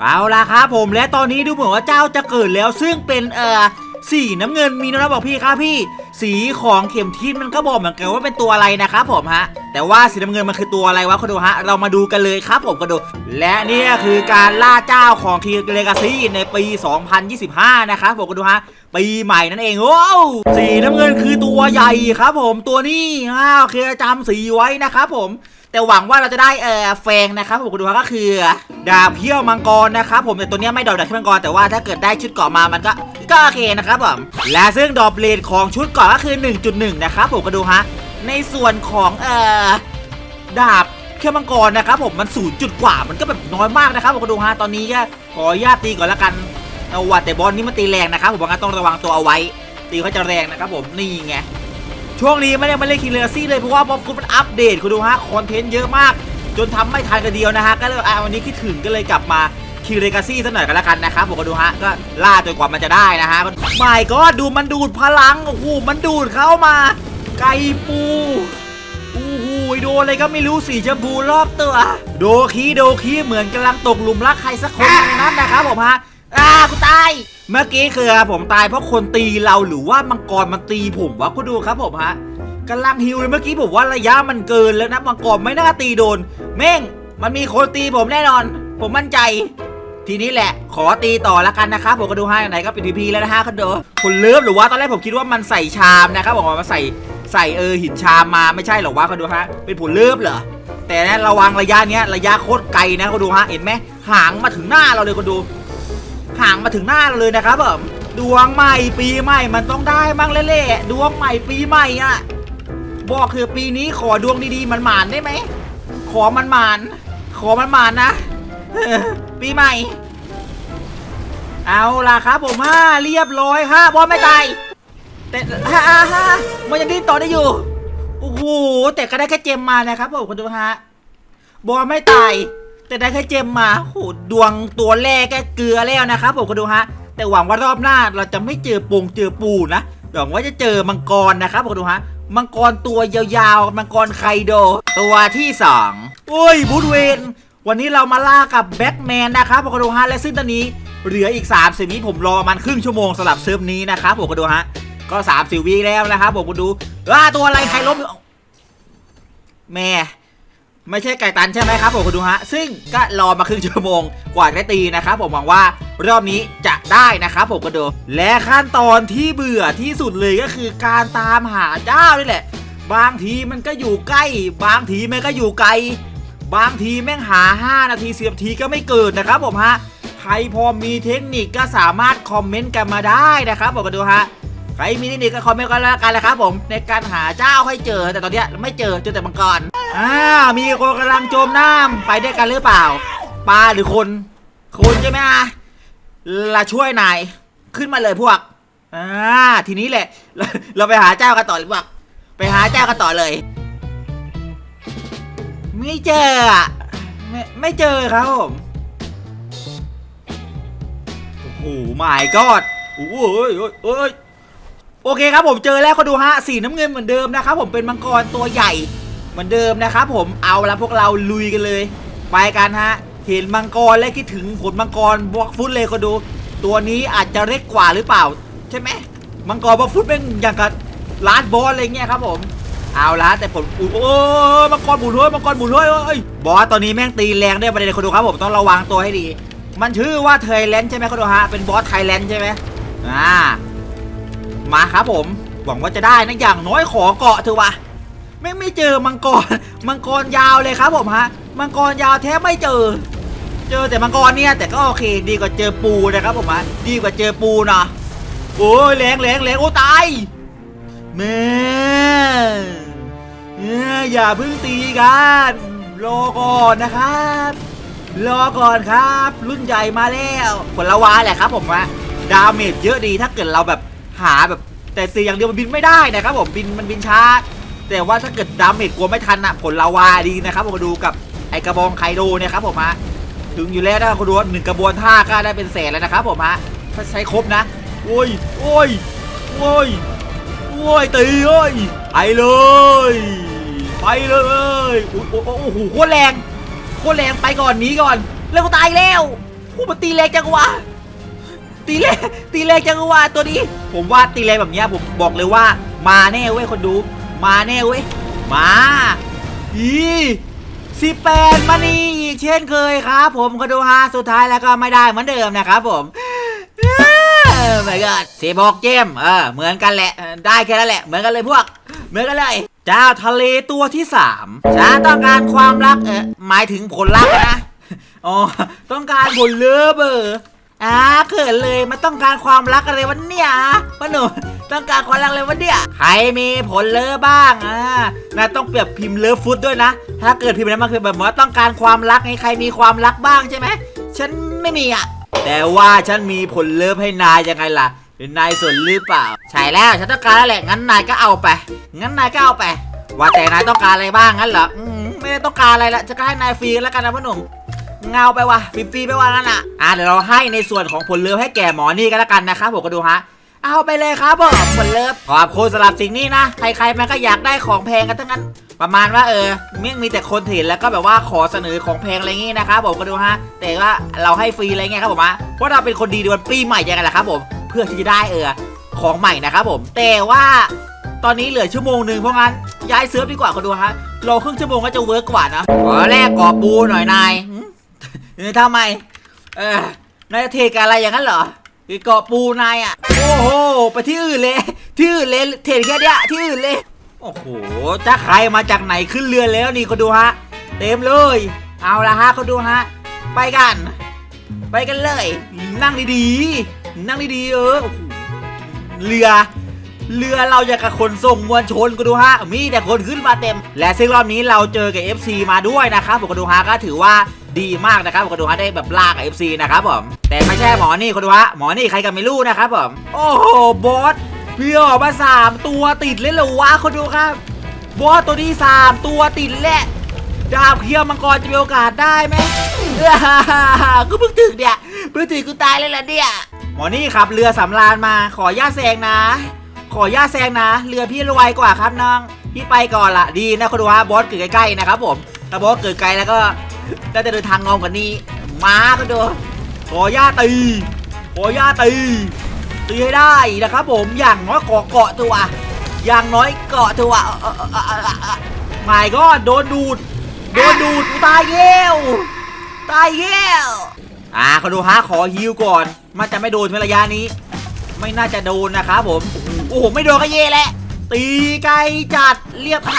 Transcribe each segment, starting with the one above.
เอาล่ะครับผมและตอนนี้ดูเหมือนว่าเจ้าจะเกิดแล้วซึ่งเป็นเอ่อสีน้ำเงินมีนะบอกพี่ครับพี่ สีของเข็มทิศมันก็บอกเหมือนกันว่าเป็นตัวอะไรนะครับผมฮะ แต่ว่าสีน้ำเงินมันคือตัวอะไรวะคุณดูฮะ เรามาดูกันเลยครับผมกันดู และนี่คือการล่าเจ้าของคีเลกาซีในปี 2025 นะครับผมกันดูฮะ ปีใหม่นั่นเองโอ้วสีน้ำเงินคือตัวใหญ่ครับผมตัวนี้อ้าวโอเคจำสีไว้นะครับผม แต่หวังว่าเราจะได้เออแฟงนะครับผมดูครับก็คือ ดาบเขี้ยวมังกรนะครับผมแต่ตัวนี้ไม่ดอกดาบเขี้ยวมังกรแต่ว่าถ้าเกิดได้ชุดเกราะมามันก็ก็โอเคนะครับผมและซึ่งดอกเลดของชุดเกราะก็คือ 1.1 นะครับผมก็ดูฮะในส่วนของเอ่อดาบเขี้ยวมังกรนะครับผมมัน0จุดกว่ามันก็แบบน้อยมากนะครับผมก็ดูฮะตอนนี้ก็ขอญาตตีก่อนละกันเอาว่าแต่บอลนี่มันตีแรงนะครับผมว่างั้นต้องระวังตัวเอาไว้ตีเขาจะแรงนะครับผมนี่ไง ช่วงนี้ไม่ได้มาเล่นคิงเลซี่เลยเพราะว่าบอมกุดมันอัปเดตคุณดูฮะคอนเทนต์เยอะมาก จนทำไม่ทันกันเดียวนะฮะก็เลยอะวันนี้คิดถึงก็เลยกลับมาคิงเลกาซี่สักหน่อยกันละกันนะครับผมก็ดูฮะก็ล่าจนกว่ามันจะได้นะฮะไม่ก็ดูมันดูดพลังโอ้โหมันดูดเข้ามา ไก่ปูโอ้โหโดนอะไรก็ไม่รู้สีชมพูรอบตัว โดคีโดคีเหมือนกำลังตกหลุมรักใครสักคนในนั้นนะครับผมฮะอ่ากูตาย เมื่อกี้คือผมตายเพราะคนตีเราหรือว่ามังกรมันตีผมวะคุณดูครับผมฮะกำลังฮิวเลยเมื่อกี้ผมว่าระยะมันเกินแล้วนะมังกรไม่น่าตีโดนเม่งมันมีคนตีผมแน่นอน ผมมั่นใจ ทีนี้แหละ ขอตีต่อละกันนะครับผมก็ดูให้ไหนก็เป็นทีพีแล้วนะฮะคุณดูคุณเลิฟหรือว่าตอนแรกผมคิดว่ามันใส่ชามนะครับบอกว่ามันใส่ใส่เออหินชามมาไม่ใช่หรอกว่าคุณดูฮะเป็นผลเลิฟเหรอแต่นะระวังระยะเนี้ยระยะโคตรไกลนะคุณดูฮะเห็นไหมหางมาถึงหน้าเราเลยคุณดู ห่างมาถึงหน้าเราเลยนะครับผมดวงใหม่ปีใหม่มันต้องได้บ้างเล่ๆดวงใหม่ปีใหม่อะบอกคือปีนี้ขอดวงดีๆมันหมานได้ไหมขอมันหมานขอมันหมานนะปีใหม่ เอาล่ะครับผมห้าเรียบร้อยค่ะบอลไม่ตายแต่ฮ่าฮ่ามันยังดิ้นต่อได้อยู่โอ้โหแต่ก็ได้แค่เจมมานะครับผมคุณดูฮะบอลไม่ตาย แต่ได้แค่เจมมาโหดวงตัวแรกก็เกลือแล้วนะครับผมก็ดูฮะ แต่หวังว่ารอบหน้าเราจะไม่เจอปงเจอปูนะหวังว่าจะเจอมังกรนะครับผมก็ดูฮะ มังกรตัวยาวๆ มังกรไคโด ตัวที่สองโอ้ยบูธเวนวันนี้เรามาล่ากับแบ็กแมนนะครับผมก็ดูฮะ และซึ่งตอนนี้เหลืออีก3ามสิบวิผมรอประมันครึ่งชั่วโมงสำหรับเซิร์ฟนี้นะครับผมก็ดูฮะ ก็3ามสิบวิแล้วนะครับผมก็ดูว่าตัวอะไรใครล้มแม่ ไม่ใช่ไก่ตันใช่ไหมครับผมคุณดูฮะ ซึ่งก็รอมาครึ่งชั่วโมงกว่าจะได้ตีนะครับผมหวังว่ารอบนี้จะได้นะครับผมก็ดูและขั้นตอนที่เบื่อที่สุดเลยก็คือการตามหาเจ้านี่แหละ บางทีมันก็อยู่ใกล้ บางทีมันก็อยู่ไกล บางทีแม่งหา 5 นาทีสิบนาทีก็ไม่เกิดนะครับผมฮะใครพอมีเทคนิคก็สามารถคอมเมนต์กันมาได้นะครับผมก็ดูฮะ ใครมีเทคนิคก็คอมเมนต์กันแล้วกันเลยครับผม ในการหาเจ้าให้เจอ แต่ตอนเนี้ยไม่เจอเจอแต่มังกรอ่ามีคนกำลังจมน้ำไปด้วยกันหรือเปล่าปลาหรือคนคนใช่ไหมอะละช่วยนายขึ้นมาเลยพวกอ่าทีนี้แหละ เราเราไปหาเจ้ากันต่อหรือเปลยพวกไปหาเจ้ากันต่อเลย ไม่เจออะไม่ไม่เจอครับผมโอ้โหหมายกอดโอ้โหเอ้ยเอ้ยเอ้ย โอเคครับผมเจอแล้วเขาดูฮะสีน้ำเงินเหมือนเดิมนะครับผมเป็นมังกรตัวใหญ่เหมือนเดิมนะครับผมเอาละพวกเราลุยกันเลย ไปกันฮะเห็นมังกรและคิดถึงผลมังกรบล็อกฟุตเลยเขาดู ตัวนี้อาจจะเล็กกว่าหรือเปล่า ใช่ไหมมังกรบล็อกฟุตเป็นอย่างกับล้านบอสอะไรเงี้ยครับผมเอาละแต่ผมโอ้มังกรหมุนเลยมังกรหมุนเลยเอ้ยบอสตอนนี้แม่งตีแรงได้ประเด็นคนดูครับผมต้องระวังตัวให้ดี มันชื่อว่าไทยแลนด์ใช่ไหมคนดูฮะเป็นบอสไทยแลนด์ใช่ไหมอ่า มาครับผม หวังว่าจะได้นะอย่างน้อยขอเกาะเถอะวะไม่ไม่เจอมังกรมังกรยาวเลยครับผมฮะมังกรยาวแทบไม่เจอ เจอแต่มังกรเนี่ยแต่ก็โอเค ดีกว่าเจอปูนะครับผมฮะดีกว่าเจอปูนะโอ้ยแรงแรงแรงโอ้ตายแม่อยอย่าเพิ่งตีกันรอก่อนนะครับรอก่อนครับ รุ่นใหญ่มาแล้วผลละวาแหละครับผมฮะดาเมจเยอะดีถ้าเกิดเราแบบหาแบบ แต่ตีอย่างเดียวมันบินไม่ได้นะครับผมบินมันบินช้า แต่ว่าถ้าเกิดดาเมจกลัวไม่ทันอะผลละวาดีนะครับผมมาดูกับไอกระบองไคโดเนี่ยครับผมฮะถึงอยู่แล้วนะคุณดูหนึ่งกระบวนท่าก็ได้เป็นแสนแล้วนะครับผมฮะถ้าใช้ครบนะโอ้ยโอ้ยโอ้ยโอ้ยตีเอ้ยไปเลยไปเลยโอ้โหโคตรแรงโคตรแรงไปก่อนหนีก่อนแล้วก็ตายแล้วโหอ้มันตีแรงจังวะ ตีแรงตีแรงจังวะตัวนี้ ผมว่าตีแรงแบบเนี้ยผมบอกเลยว่า มาแน่เว้ยคนดู มาแน่เว้ย มาอีสิแปดมานี่อีกเช่นเคยครับ ผมก็ดูฮะสุดท้ายแล้วก็ไม่ได้เหมือนเดิมนะครับผมไม่ก็สีบอกเจมเออเหมือนกันแหละ ได้แค่นั้นแหละ เหมือนกันเลยพวก เหมือนกันเลย เจ้าทะเลตัวที่สามฉันต้องการความรักเออหมายถึงผลลัพธ์นะ อ๋อ ต้องการผลเลิฟเออ อ่าเขินเลยมันต้องการความรักอะไรวะเนี่ยพ่อหนุ่มต้องการความรักอะไรวะเนี่ยใครมีผลเลิฟบ้างอ่านายต้องเปรียบพิมพ์เลิฟฟุตด้วยนะ ถ้าเกิดพิมพ์นั้นมันคือแบบว่าต้องการความรักไงใครมีความรักบ้างใช่ไหมฉันไม่มีอะ แต่ว่าฉันมีผลเลิฟให้นายยังไงล่ะนายสนหรือเปล่า ใช่แล้วฉันต้องการแล้วแหละงั้นนายก็เอาไป งั้นนายก็เอาไป ว่าแต่นายต้องการอะไรบ้างงั้นเหรอไม่ได้ต้องการอะไรละจะก็ให้นายฟรีแล้วกันนะพ่อหนุ่ม เงาไปว่ะฟรีๆไปว่างั้นอะอะเดี๋ยวเราให้ในส่วนของผลเลิฟให้แก่หมอนี่ก็แล้วกันนะครับผมก็ดูฮะเอาไปเลยครับผมผลเลิฟขอบคุณสำหรับสิ่งนี้นะ ใครๆมันก็อยากได้ของแพงกันทั้งนั้น ประมาณว่าเออมิ่งมีแต่คนเห็นแล้วก็แบบว่าขอเสนอของแพงอะไรงี้นะครับผมก็ดูฮะแต่ว่าเราให้ฟรีอะไรเงี้ยครับผมฮะเพราะเราเป็นคนดีในวันปีใหม่ยังไงล่ะครับผมเพื่อที่จะได้เออของใหม่นะครับผม แต่ว่าตอนนี้เหลือชั่วโมงหนึ่งเพราะงั้นย้ายเซิร์ฟดีกว่าก็ดูฮะรอครึ่งชั่วโมงก็จะเวิร์กกว่านะขอแรกกอบปูหน่อยนาย เออทำไม เออนายจะเทกับอะไรอย่างนั้นเหรอคือเกาะปูนายอะ โอ้โห ไปที่อื่นเลย ที่อื่นเลยเทแค่เนี้ยที่อื่นเลย โอ้โหจะใครมาจากไหนขึ้นเรือแล้วนี่เขาดูฮะ เต็มเลย เอาละฮะเขาดูฮะ ไปกัน ไปกันเลย นั่งดีๆ นั่งดีๆเออเรือ เรือเราอยากกับขนส่งมวลชนก็ดูฮะ มีแต่คนขึ้นมาเต็ม และซึ่งรอบนี้เราเจอกับ FC มาด้วยนะครับผมก็ดูฮะก็ถือว่า ดีมากนะครับผมก็ดูฮะได้แบบลากกับ FC นะครับผมแต่ไม่ใช่หมอนี่คนดูฮะหมอนี่ใครกันไม่รู้นะครับผมโอ้โหบอสพี่ออกมาสามตัวติดเลยเหรอวะคนดูครับบอสตัวนี้สามตัวติดแหละดาบเคียวมังกรจะมีโอกาสได้ไหมก็เพิ่งถึงเนี่ยเพิ่งถึงกูตายเลยล่ะเนี่ยหมอนี่ขับเรือสำราญมาขอย่าแซงนะ ขอย่าแซงนะ เรือพี่รวยกว่าครับน้องพี่ไปก่อนละดีนะคุณดูฮะบอสเกิดใกล้ๆนะครับผมถ้าบอสเกิดไกลแล้วก็ น่าจะเดินทางงอมกว่านี้มาก็ดูขอย่าตีขอย่าตีตีให้ได้นะครับ ผมอย่างน้อยเกาะเกาะตัวอย่างน้อยเกาะตัวเอ่อเอ่อเอ่อเอ่อเอ่อไม่ก็โดนดูดโดนดูดตายเย้วตายเย้วอ่าเขาดูฮะขอฮิวก่อน มันจะไม่โดนในระยะนี้ ไม่น่าจะโดนนะครับผมโอ้โหไม่โดนก็เย่แหละตีไกลจัดเรียบอ่า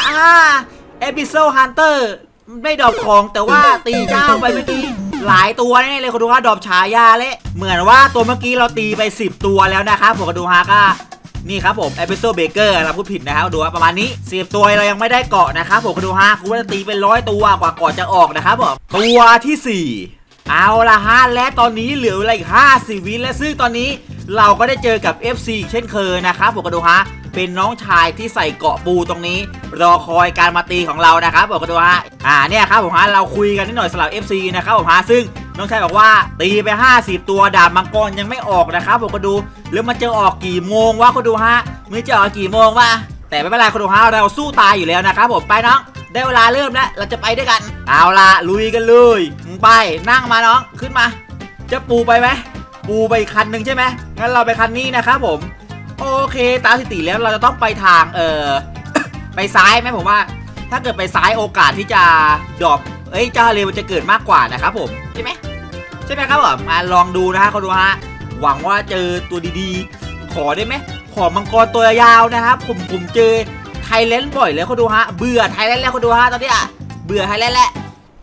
เอพิโซฮันเตอร์ ไม่ดรอปของแต่ว่าตีเจ้าไปเมื่อกี้หลายตัวแน่เลยคุณดูฮะดรอปฉายาเลยเหมือนว่าตัวเมื่อกี้เราตีไป 10 ตัวแล้วนะครับผมก็ดูฮะก็นี่ครับผมเอพิโซดเบเกอร์เราพูดผิดนะครับดูว่าประมาณนี้สิบตัวเรายังไม่ได้เกาะนะครับผมก็ดูฮะกูว่าจะตีเป็นร้อยตัวกว่าเกาะจะออกนะครับผมตัวที่สี่เอาละฮะและตอนนี้เหลือเวลาอีกห้าสิบวิและซึ่งตอนนี้เราก็ได้เจอกับ FC เช่นเคยนะครับผมก็ดูฮะ เป็นน้องชายที่ใส่เกาะปูตรงนี้ รอคอยการมาตีของเรานะครับผมก็ดูฮะอ่าเนี่ยครับผมฮะเราคุยกันนิดหน่อยสำหรับ FC นะครับผมฮะซึ่งน้องชายบอกว่าตีไป 50 ตัวดาบมังกรยังไม่ออกนะครับผมก็ดูแล้วมันจะออกกี่โมงวะคุณดูฮะมันจะออกกี่โมงวะแต่ไม่เป็นไรคุณดูฮะเราสู้ตายอยู่แล้วนะครับผมไปน้องได้เวลาเริ่มแล้ว เราจะไปด้วยกัน เอาละลุยกันเลยไปนั่งมาน้องขึ้นมา จะปูไปไหมปูไปคันหนึ่งใช่ไหมงั้นเราไปคันนี้นะครับผม โอเค ตามสถิติแล้วเราจะต้องไปทางเออไปซ้ายไหมผมว่า ถ้าเกิดไปซ้ายโอกาสที่จะดรอปเอ้ยเจ้าเลมันจะเกิดมากกว่านะครับผมใช่ไหมใช่ไหมครับผมมาลองดูนะฮะเขาดูฮะหวังว่าเจอตัวดีๆ ขอได้ไหมขอมังกรตัวยาวนะครับผมผมเจอไทยแลนด์บ่อยเลยเขาดูฮะเบื่อไทยแลนด์แล้วเขาดูฮะตอนนี้ยเบื่อไทยแลนด์แล้ว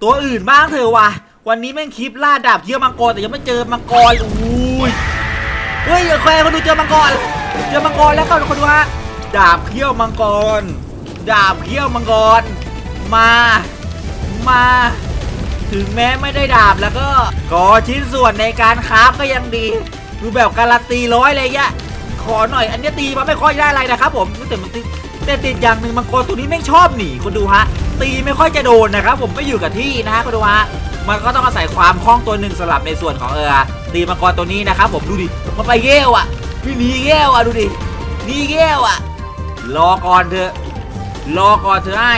ตัวอื่นบ้างเถอะว่ะวันนี้แม่งคลิปล่าดาบเยี่ยมังกรแต่ยังไม่เจอมังกรอุ้ยเฮ้ยแควเขาดูเจอมังกร เจอมังกรแล้วครับคนดูฮะดาบเขี้ยวมังกร ดาบเขี้ยวมังกร มา มา ถึงแม้ไม่ได้ดาบแล้วก็ขอชิ้นส่วนในการคราฟก็ยังดีดูแบบการันตีร้อยเลยยะขอหน่อย อันนี้ตีมาไม่ค่อยได้อะไรนะครับผมแต่มันติดแต่ติดอย่างหนึ่งมังกรตัวนี้ไม่ชอบหนีคนดูฮะตีไม่ค่อยจะโดนนะครับ ผมไม่อยู่กับที่นะฮะคนดูฮะมันก็ต้องอาศัยความคล่องตัวหนึ่งสำหรับในส่วนของเออตีมังกรตัวนี้นะครับผมดูดิมันไปเงี้ยวอะ พี่หนีเงี้ยวอะดูดิหนีเงี้ยวอะ รอก่อนเถอะ รอก่อนเถอะให้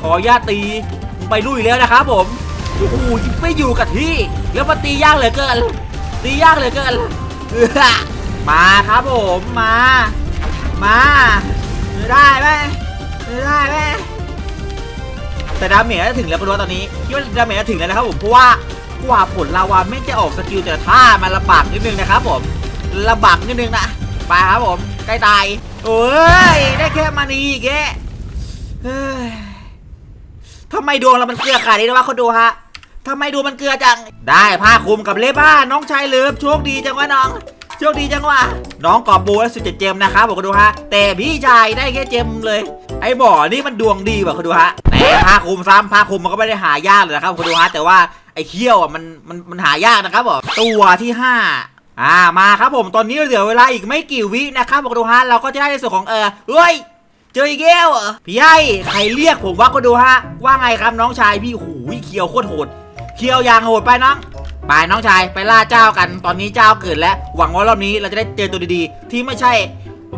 ขอญาตตีไปลุยแล้วนะครับผมโอ้โหไม่อยู่กับที่ แล้วมันตียากเหลือเกิน ตียากเหลือเกิน มาครับผมมา มาได้ไหมได้ไหมแต่ดาเมจจะถึงแล้วก็รู้ว่าตอนนี้คิดว่าดาเมจจะถึงแล้วนะครับผมเพราะว่ากว่าผลลาวาไม่จะออกสกิลแต่ท่ามันลำบากนิดนึงนะครับผม ลำบากนิดนึงนะไปครับผมใกล้ตายโอ้ยได้แค่มานีอีกแกเฮ้ยทำไมดวงเรามันเกลือขาดนี้นะวะคนดูฮะทำไมดวงมันเกลือจัง ได้ผ้าคลุมกับเล็บผ้าน้องชายเลิฟโชคดีจังวะน้องโชคดีจังวะน้องกอบโบและสุดเจ็ดเจมนะครับบอกกันดูฮะ แต่พี่ชายได้แค่เจมเลย ไอ้บ่อนี่มันดวงดีว่ะคุณดูฮะแต่ผ้าคลุมซ้ำผ้าคลุมมันก็ไม่ได้หายากเลยนะครับคุณดูฮะแต่ว่าไอ้เขี้ยวอะมันมันมันหายากนะครับผมตัวที่ห้า อ่ามาครับผมตอนนี้เหลือเวลาอีกไม่กี่วินะครับบอกดูฮะเราก็จะได้ในส่วนของเออเฮ้ยเจออีกแล้วพี่ไอ้ใครเรียกผมว่าก็ดูฮะว่าไงครับน้องชายพี่หูยเคียวโคตรโหดเคียวอยางโหดไปน้องไปน้องชายไปล่าเจ้ากัน ตอนนี้เจ้าเกิดแล้ว หวังว่ารอบนี้เราจะได้เจอตัวดีๆ ที่ไม่ใช่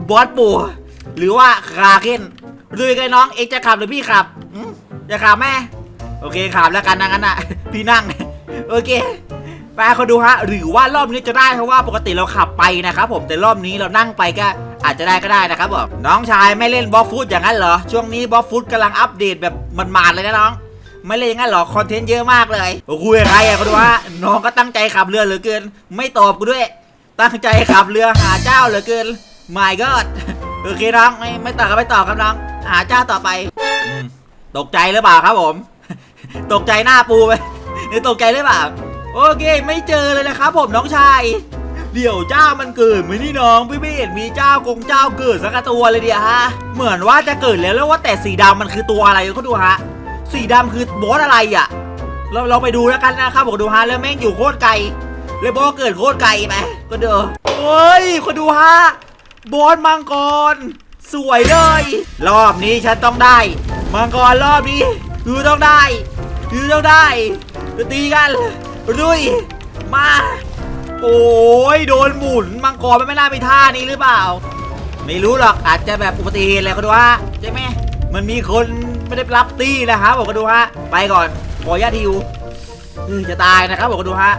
บอสปูหรือว่าคราเคนดูยังไงน้องเอ็กจะขับหรือพี่ขับจะขับแม่โอเคขับแล้วกันนะงั้นน่ะพี่นั่งโอเค ไปเขาดูฮะ หรือว่ารอบนี้จะได้เพราะว่าปกติเราขับไปนะครับผมแต่รอบนี้เรานั่งไปก็อาจจะได้ก็ได้นะครับผมน้องชายไม่เล่นบล็อกฟุตอย่างนั้นเหรอ ช่วงนี้บล็อกฟุตกำลังอัปเดตแบบมันๆเลยนะน้อง ไม่เล่นอย่างนั้นหรอ คอนเทนต์เยอะมากเลยโอ้คุยกับใครอะเขาดูฮะน้องก็ตั้งใจขับเรือเหลือเกิน ไม่ตอบกูด้วย ตั้งใจขับเรือหาเจ้าเหลือเกิน my god โอเคน้องไม่ไม่ตอบก็ไม่ตอบครับน้อง หาเจ้าต่อไปตกใจหรือเปล่าครับผม ตกใจหน้าปูไปหรือตกใจหรือเปล่า โอเค ไม่เจอเลยนะครับผมน้องชายเดี๋ยวเจ้ามันเกิดไหมนี่น้องพี่ไม่เห็นมีเจ้ากงเจ้าเกิดสักตัวเลยเดียวฮะ เหมือนว่าจะเกิดแล้วแล้วว่าแต่สีดำมันคือตัวอะไรเขาดูฮะ สีดำคือบอสอะไรอะ เราเราไปดูแล้วกันนะครับบอกดูฮะแล้วแม่งอยู่โคตรไกลเลยบอสเกิดโคตรไกลไปก็เด้อเฮ้ยคนดูฮะบอสมังกร สวยเลย รอบนี้ฉันต้องได้ มังกรรอบนี้คือต้องได้คือต้องได้ตีกัน รุยมา โอ้ยโดนหมุนมังกรมันไม่น่ามีท่านี้หรือเปล่า ไม่รู้หรอกอาจจะแบบอุบัติเหตุอะไรก็ดูฮะใช่ไหมมันมีคนไม่ได้รับตี้นะครับบอกก็ดูฮะไปก่อนขออนุญาตฮิวจะตายนะครับบอกก็ดูฮะ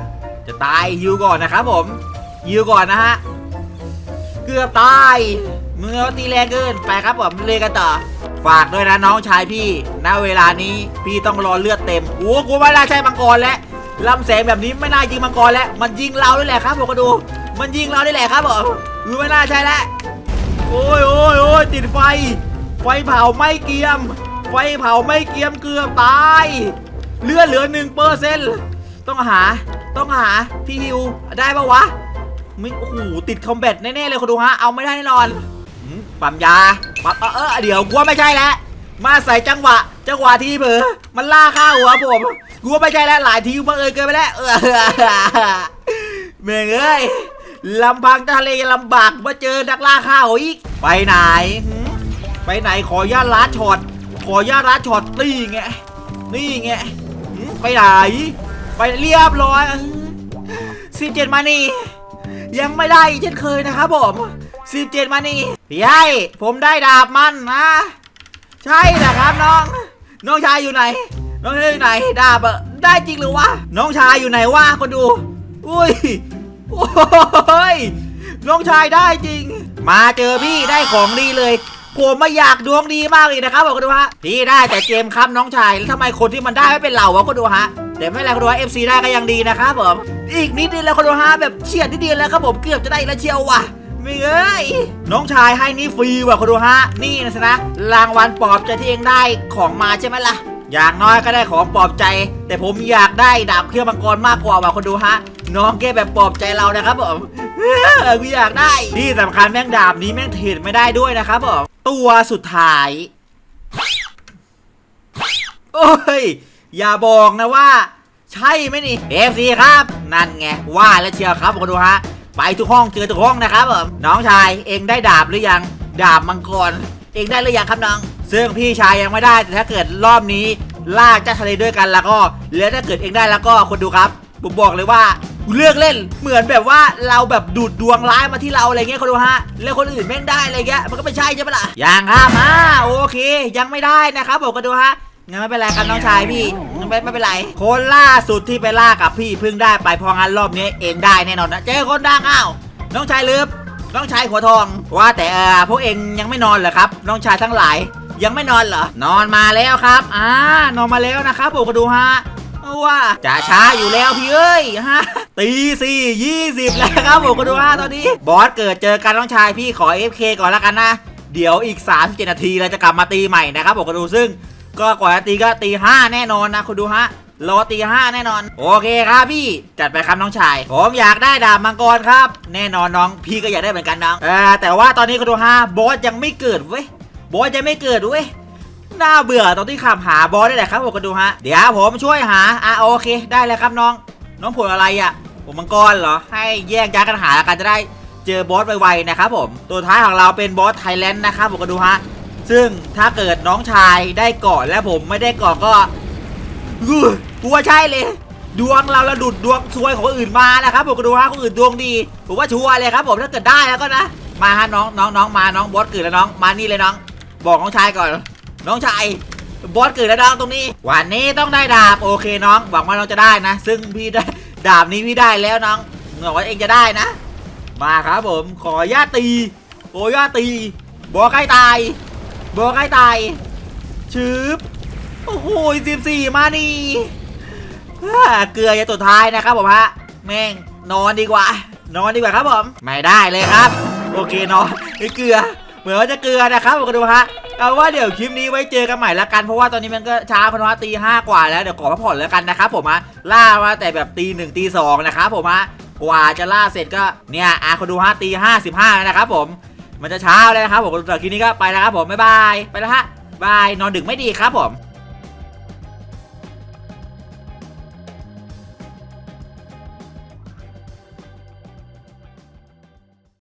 จะตายฮิวก่อนนะครับผมฮิวก่อนนะฮะเกือบตายมือตีแรงเกินไปครับผมเลยกันต่อฝากด้วยนะน้องชายพี่ ณ เวลานี้พี่ต้องรอเลือดเต็ม โอ้กูไม่น่าใช่มังกรแล้ว ลำแสงแบบนี้ไม่น่ายิงมังกรแล้ว มันยิงเราด้วยแหละครับบอกก็ดู มันยิงเราด้วยแหละครับผมคือไม่น่าใช่แล้วโอ้ยโอ้ยโอ้ยติดไฟ ไฟเผาไม่เกียม ไฟเผาไม่เกียมเกือบตายเลือดเหลือหนึ่งเปอร์เซ็นต์ต้องหา ต้องหาพี่ฮิวได้ปะวะไม่โอ้โหติดคอมแบทแน่ๆเลยคุณดูฮะ เอาไม่ได้แน่นอนปั๊มยาปั๊มเออเดี๋ยวกูว่าไม่ใช่แล้ว มาใส่จังหวะ จังหวะที่เผลอมันล่าข้าหัวผม กูว่าไม่ใช่แล้วหลายทีบังเอิญเกินไปแล้วเออเมงเอ้ยลำพังทะเลลำบากมาเจอนักล่าข้าวอีก ไปไหน ไปไหนขอย่าตลัดช็อตขอย่าตลัดช็อตนี่ไงนี่ไงไปไหน ไปเรียบร้อยสิบเจ็ดมานี่ ยังไม่ได้เช่นเคยนะครับผมสิบเจ็ดมานี่พี่ไอ้ผมได้ดาบมันนะ ใช่นะครับน้อง น้องชายอยู่ไหน น้องชายไหนดาบอะได้จริงหรือวะน้องชายอยู่ไหนวะคนดู อุ้ยโอ้ยน้องชายได้จริง มาเจอพี่ได้ของดีเลยผมไม่อยากดวงดีมากเลยนะครับบอกกันดูฮะพี่ได้แต่เกมครับน้องชายแล้วทำไมคนที่มันได้ไม่เป็นเราวะคนดูฮะแต่ไม่เป็นไรคนดูฮะ FC ได้ก็ยังดีนะครับผมอีกนิดนึงแล้วคนดูฮะแบบเฉียดนิดเดียวแล้วครับผมเกือบจะได้แล้วเชียวว่ะไม่เอ้ยน้องชายให้นี่ฟรีว่ะคนดูฮะนี่นะสินะรางวัลปลอบใจที่เองได้ของมาใช่ไหมล่ะ อย่างน้อยก็ได้ของปลอบใจ แต่ผมอยากได้ดาบเครื่องมังกรมากกว่าว่ะคนดูฮะ น้องแกแบบปลอบใจเรานะครับผมกูอยากได้ที่สำคัญแม่งดาบนี้แม่งเทรดไม่ได้ด้วยนะครับผมตัวสุดท้าย โอ้ย อย่าบอกนะว่า ใช่ไหมนี่ FC ครับ นั่นไงว่าแล้วเชียวครับผมดูฮะ ไปทุกห้องเจอทุกห้องนะครับผมน้องชายเองได้ดาบหรือยัง ดาบมังกร เองได้หรือยังครับน้อง ซึ่งพี่ชายยังไม่ได้แต่ถ้าเกิดรอบนี้ล่าเจ้าทะเลด้วยกันแล้วก็แล้วถ้าเกิดเองได้แล้วก็คนดูครับผมบอกเลยว่าเลือกเล่นเหมือนแบบว่าเราแบบดูดดวงร้ายมาที่เราอะไรเงี้ยคนดูฮะแล้วคนอื่นแม่งได้อะไรเงี้ยมันก็ไม่ใช่ใช่ปะล่ะยังครับอ่าโอเค ยังไม่ได้นะครับบอกกันดูฮะงั้นไม่เป็นไรครับน้องชายพี่ไม่ไม่เป็นไรคนล่าสุดที่ไปล่ากับพี่เพิ่งได้ไปพองั้นรอบนี้เองได้แน่นอนนะเจอคนดังอ้าวน้องชายลืบน้องชายหัวทองว่าแต่เออพวกเองยังไม่นอนเหรอครับ น้องชายทั้งหลาย ยังไม่นอนเหรอ นอนมาแล้วครับอ่านอนมาแล้วนะครับผมก็ดูฮะว่าจะช้าอยู่แล้วพี่เอ้ยฮะตีสี่ยี่สิบแล้วครับผมก็ดูฮะตอนนี้ บอสเกิดเจอกันน้องชายพี่ขอ FK ก่อนแล้วกันนะเดี๋ยวอีก37นาทีเราจะกลับมาตีใหม่นะครับผมก็ดูซึ่ง ก็กว่าจะตีก็ตีห้าแน่นอนนะคุณดูฮะรอตีห้าแน่นอน โอเคครับพี่ จัดไปครับน้องชาย ผมอยากได้ดาบมังกรครับ แน่นอนน้อง พี่ก็อยากได้เหมือนกันน้อง เออแต่ว่าตอนนี้คุณดูฮะบอสยังไม่เกิดเว้ย บอสยังไม่เกิดเว้ยน่าเบื่อตอนที่ขับหาบอสได้แหละครับผมก็ดูฮะ เดี๋ยวผมช่วยหาอะโอเค ได้เลยครับน้อง น้องผลอะไรอะผมมังกรเหรอ ให้แยกย้ายกันหาแล้วกันจะได้เจอบอสไวๆนะครับผม ตัวท้ายของเราเป็นบอสไทยแลนด์นะครับผมก็ดูฮะ ซึ่งถ้าเกิดน้องชายได้เกาะและผมไม่ได้เกาะก็กูว่าใช่เลย ดวงเราระดุดดวงซวยของคนอื่นมานะครับผมก็ดูฮะคนอื่นดวงดีผมว่าชัวร์เลยครับผมถ้าเกิดได้แล้วก็นะ มาฮะน้องน้องน้องมาน้องบอสเกิดแล้วน้องมานี่เลยน้อง บอกน้องชายก่อน น้องชายบอสเกิดแล้วน้องตรงนี้ วันนี้ต้องได้ดาบโอเคน้อง หวังว่าน้องจะได้นะ ซึ่งพี่ได้ดาบนี้พี่ได้แล้วน้องหวังว่าเองจะได้นะ มาครับผม ขอญาตีโอ้ญาตีบอกใกล้ตายบอกใกล้ตายชืบโอ้โหสิบสี่มานี่เกลืออยาตัวท้ายนะครับผมฮะแม่งนอนดีกว่า นอนดีกว่าครับผม ไม่ได้เลยครับ โอเคนอนไอ้เกลือ เหมือนว่าจะเกลือนะครับผมก็ดูฮะเอาว่าเดี๋ยวคลิปนี้ไว้เจอกันใหม่ละกันเพราะว่าตอนนี้มันก็ช้าพราะว่าตีห้ากว่าแล้วเดี๋ยวขอพักผ่อนแล้วกันนะครับผมฮะล่ามาแต่แบบตีหนึ่งตีสองนะครับผมฮะกว่าจะล่าเสร็จก็เนี่ยอะคนดูฮะตีห้าสิบห้านะครับผมมันจะเช้าแล้วนะครับผมสำหรับคลิปนี้ก็ไปแล้วครับผมบ๊ายบายไปแล้วฮะบายนอนดึกไม่ดีครับผม